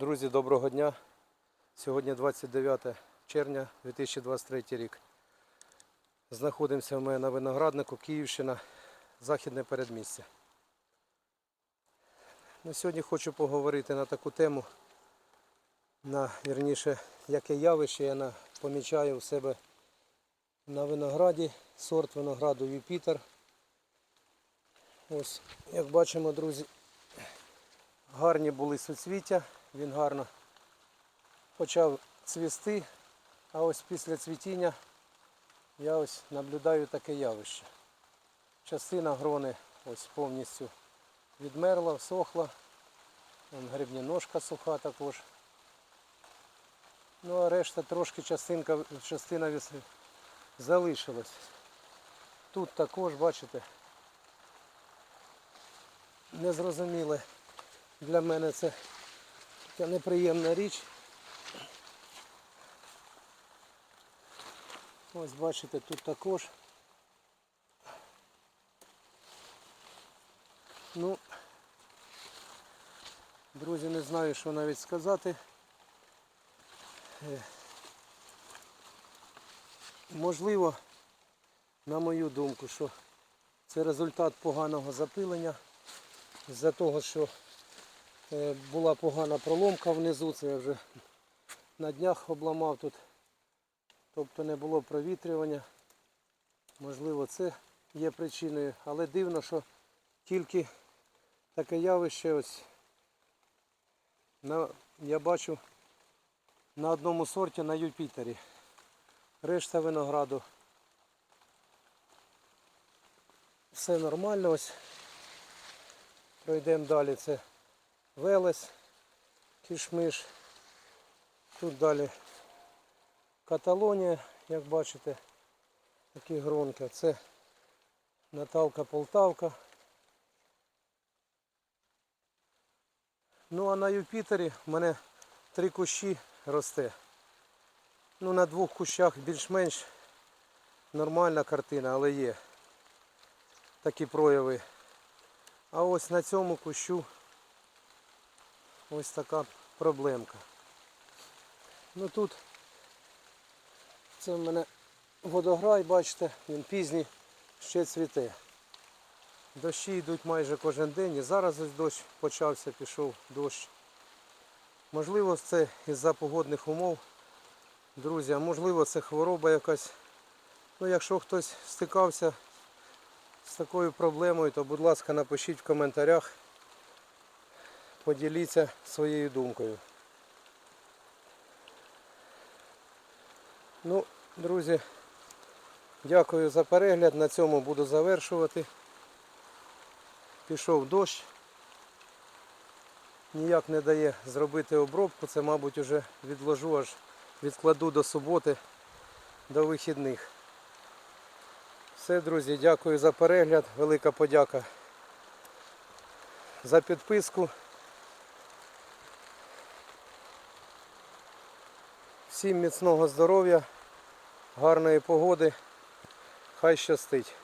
Друзі, доброго дня. Сьогодні 29 червня 2023 рік. Знаходимося ми на винограднику Київщина, Західне передмістя. Ну, сьогодні хочу поговорити на таку тему, на вірніше, яке явище я помічаю у себе на винограді, сорт винограду Юпітер. Ось, як бачимо, друзі, гарні були суцвіття, він гарно почав цвісти, а ось після цвітіння я ось наблюдаю таке явище. Частина грони ось повністю відмерла, всохла. Грибні ножка суха також. Ну а решта трошки частинка, частина залишилась. Тут також, бачите, незрозуміле для мене це така неприємна річ. Ось бачите, тут також. Ну, друзі, не знаю, що навіть сказати. Е, Можливо, на мою думку, що це результат поганого запилення з-за того, що була погана проломка внизу, це я вже на днях обламав тут. Тобто не було провітрювання. Можливо, це є причиною, але дивно, що тільки таке явище ось на, я бачу на одному сорті на Юпітері. Решта винограду. Все нормально ось. Пройдемо далі. Це Велес, кішмиш. Тут далі Каталонія, як бачите, такі гронки. Це Наталка Полтавка. Ну а на Юпітері в мене три кущі росте. Ну на двох кущах більш-менш нормальна картина, але є такі прояви. А ось на цьому кущу ось така проблемка. Ну тут це в мене водограй, бачите, він пізній, ще цвіте. Дощі йдуть майже кожен день і зараз ось дощ почався, пішов дощ. Можливо, це із-за погодних умов. Друзі, а можливо це хвороба якась. Ну, якщо хтось стикався з такою проблемою, то будь ласка напишіть в коментарях, поділіться своєю думкою. Ну, друзі, дякую за перегляд. На цьому буду завершувати. Пішов дощ. Ніяк не дає зробити обробку. Це, мабуть, вже відложу аж відкладу до суботи, до вихідних. Все, друзі, дякую за перегляд. Велика подяка за підписку. Всім міцного здоров'я, гарної погоди. Хай щастить.